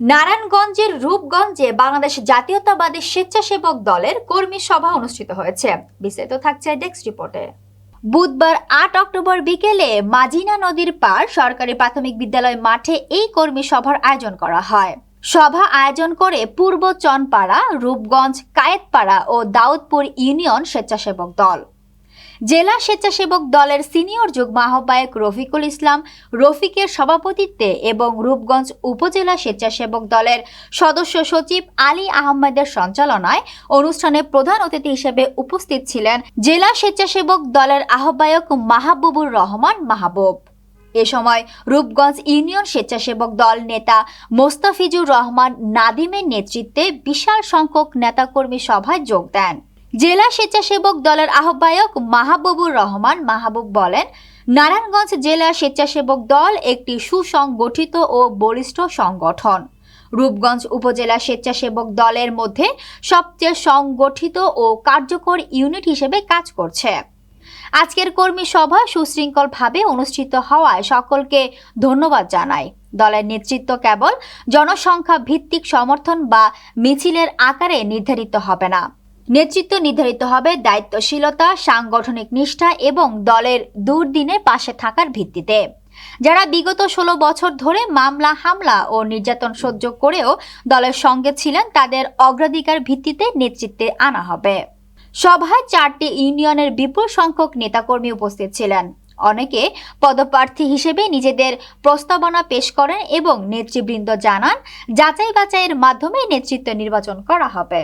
নারায়ণগঞ্জের রূপগঞ্জে বাংলাদেশ জাতীয়তাবাদী স্বেচ্ছাসেবক দলের কর্মী সভা অনুষ্ঠিত হয়েছে। বিস্তারিত থাকছে ডেস্ক রিপোর্টে। বুধবার আট অক্টোবর বিকেলে মাজিনা নদীর পার সরকারি প্রাথমিক বিদ্যালয় মাঠে এই কর্মী সভার আয়োজন করা হয়। সভা আয়োজন করে পূর্ব চনপাড়া, রূপগঞ্জ, কায়েতপাড়া ও দাউদপুর ইউনিয়ন স্বেচ্ছাসেবক দল। জেলা স্বেচ্ছাসেবক দলের সিনিয়র যুগ্ম আহ্বায়ক রফিকুল ইসলাম রফিকের সভাপতিত্বে এবং রূপগঞ্জ উপজেলা স্বেচ্ছাসেবক দলের সদস্য সচিব আলী আহমেদের সঞ্চালনায় অনুষ্ঠানে প্রধান অতিথি হিসেবে উপস্থিত ছিলেন জেলা স্বেচ্ছাসেবক দলের আহ্বায়ক মাহবুবুর রহমান মাহবুব। এ সময় রূপগঞ্জ ইউনিয়ন স্বেচ্ছাসেবক দল নেতা মোস্তাফিজুর রহমান নাদিমের নেতৃত্বে বিশাল সংখ্যক নেতাকর্মী সভায় যোগ দেন। জেলা স্বেচ্ছাসেবক দলের আহ্বায়ক মাহবুবুর রহমান মাহবুব বলেন, নারায়ণগঞ্জ জেলা স্বেচ্ছাসেবক দল একটি সুসংগঠিত ও বলিষ্ঠ সংগঠন। রূপগঞ্জ উপজেলা স্বেচ্ছাসেবক দলের মধ্যে সবচেয়ে সংগঠিত ও কার্যকর ইউনিট হিসেবে কাজ করছে। আজকের কর্মী সভা সুশৃঙ্খলভাবে অনুষ্ঠিত হওয়ায় সকলকে ধন্যবাদ জানাই। দলের নেতৃত্ব কেবল জনসংখ্যা ভিত্তিক সমর্থন বা মিছিলের আকারে নির্ধারিত হবে না। নেতৃত্ব নির্ধারিত হবে দায়িত্বশীলতা, সাংগঠনিক নিষ্ঠা এবং দলের দুর্দিনে পাশে থাকার ভিত্তিতে। যারা বিগত ষোলো বছর ধরে মামলা, হামলা ও নির্যাতন সহ্য করেও দলের সঙ্গে ছিলেন, তাদের অগ্রাধিকার ভিত্তিতে নেতৃত্বে আনা হবে। সভায় চারটি ইউনিয়নের বিপুল সংখ্যক নেতাকর্মী উপস্থিত ছিলেন। অনেকে পদপ্রার্থী হিসেবে নিজেদের প্রস্তাবনা পেশ করেন এবং নেতৃবৃন্দ জানান যাচাই বাছাইয়ের মাধ্যমে নেতৃত্ব নির্বাচন করা হবে।